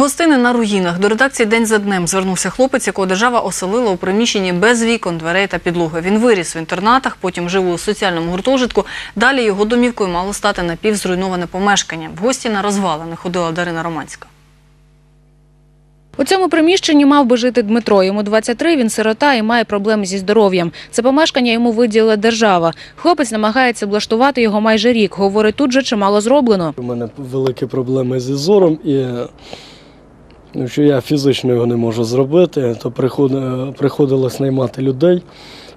Гостини на руїнах. До редакції День за днем звернувся хлопець, якого держава оселила у приміщенні без вікон, дверей та підлоги. Він виріс в інтернатах, потім жив у соціальному гуртожитку. Далі його домівкою мало стати напівзруйноване помешкання. В гості на розвалини ходила Дарина Романська. У цьому приміщенні мав би жити Дмитро. Йому 23, він сирота і має проблеми зі здоров'ям. Це помешкання йому виділила держава. Хлопець намагається облаштувати його майже рік. Говорить, тут же чимало зроблено. У мене великі проблеми зі зором, і що я фізично його не можу зробити, то приходилось наймати людей,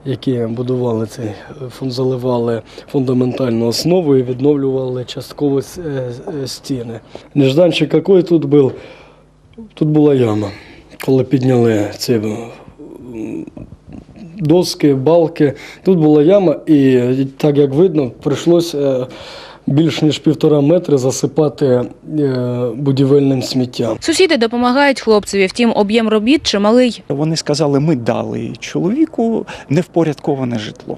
які будували цей фун- заливали фундаментальну основу і відновлювали частково е, е, стіни. Нежданчик який тут був, тут була яма. Коли підняли ці доски, балки, тут була яма, і так як видно, прийшлося більш ніж півтора метри засипати е, будівельним сміттям. Сусіди допомагають хлопцеві, втім об'єм робіт чималий. Вони сказали, ми дали чоловіку невпорядковане житло.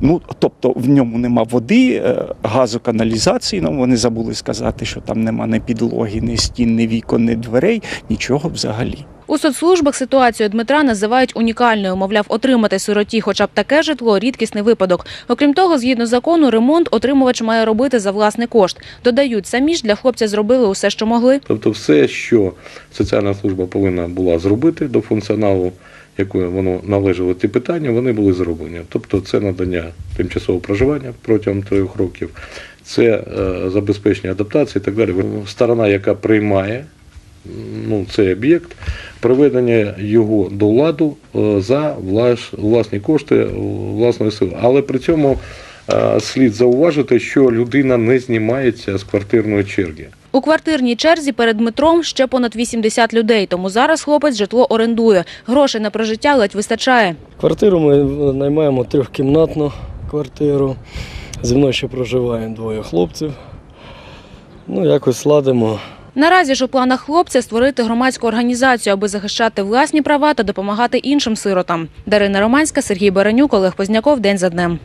Ну, тобто в ньому нема води, е, газу, каналізації. Ну, вони забули сказати, що там нема ні підлоги, ні стін, ні вікон, ні дверей, нічого взагалі. У соцслужбах ситуацію Дмитра називають унікальною. Мовляв, отримати сироті хоча б таке житло – рідкісний випадок. Окрім того, згідно закону, ремонт отримувач має робити за власний кошт. Додають, самі ж для хлопця зробили усе, що могли. Тобто все, що соціальна служба повинна була зробити до функціоналу, якою воно належало ті питання, вони були зроблені. Тобто це надання тимчасового проживання протягом трьох років, це е, забезпечення адаптації і так далі. Сторона, яка приймає ну, цей об'єкт, приведення його до ладу е, за власні кошти е, власної сили. Але при цьому е, слід зауважити, що людина не знімається з квартирної черги. У квартирній черзі перед Дмитром ще понад 80 людей, тому зараз хлопець житло орендує. Грошей на прожиття ледь вистачає. Квартиру ми наймаємо трьохкімнатну квартиру. Зі мною ще проживає двоє хлопців. Ну, якось ладимо. Наразі ж у планах хлопця створити громадську організацію, аби захищати власні права та допомагати іншим сиротам. Дарина Романська, Сергій Баранюк, Олег Позняков. День за днем.